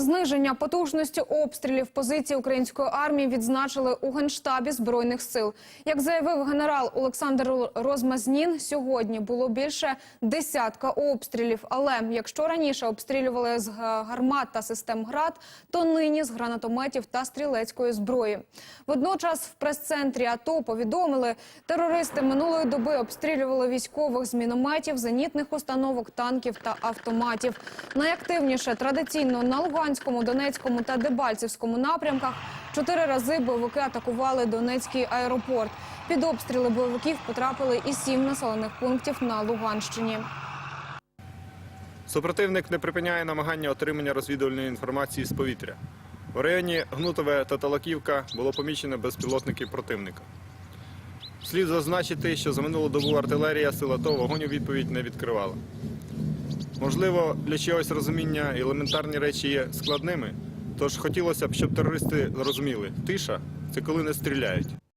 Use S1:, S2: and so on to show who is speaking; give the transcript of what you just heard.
S1: Зниження потужності обстрілів позиції української армії відзначили у генштабі збройних сил. Як заявив генерал Олександр Розмазнін, сьогодні було більше десятка обстрілів. Але якщо раніше обстрілювали з гармат та систем ГРАД, то нині з гранатометів та стрілецької зброї. Водночас в прес-центрі АТО повідомили, терористи минулої доби обстрілювали військових з мінометів, зенітних установок, танків та автоматів. Найактивніше традиційно на Луганському, Донецькому та Дебальцевському напрямках чотири рази бойовики атакували Донецький аеропорт. Під обстріли бойовиків потрапили і сім населених пунктів на Луганщині.
S2: Супротивник не припиняє намагання отримання розвідувальної інформації з повітря. В районі Гнутове та Талаківка було помічено безпілотники противника. Слід зазначити, що за минулу добу артилерія сил АТО вогонь у відповідь не відкривала. Можливо, для чогось розуміння елементарні речі є складними, тож хотілося б, щоб терористи зрозуміли, тиша це коли не стріляють.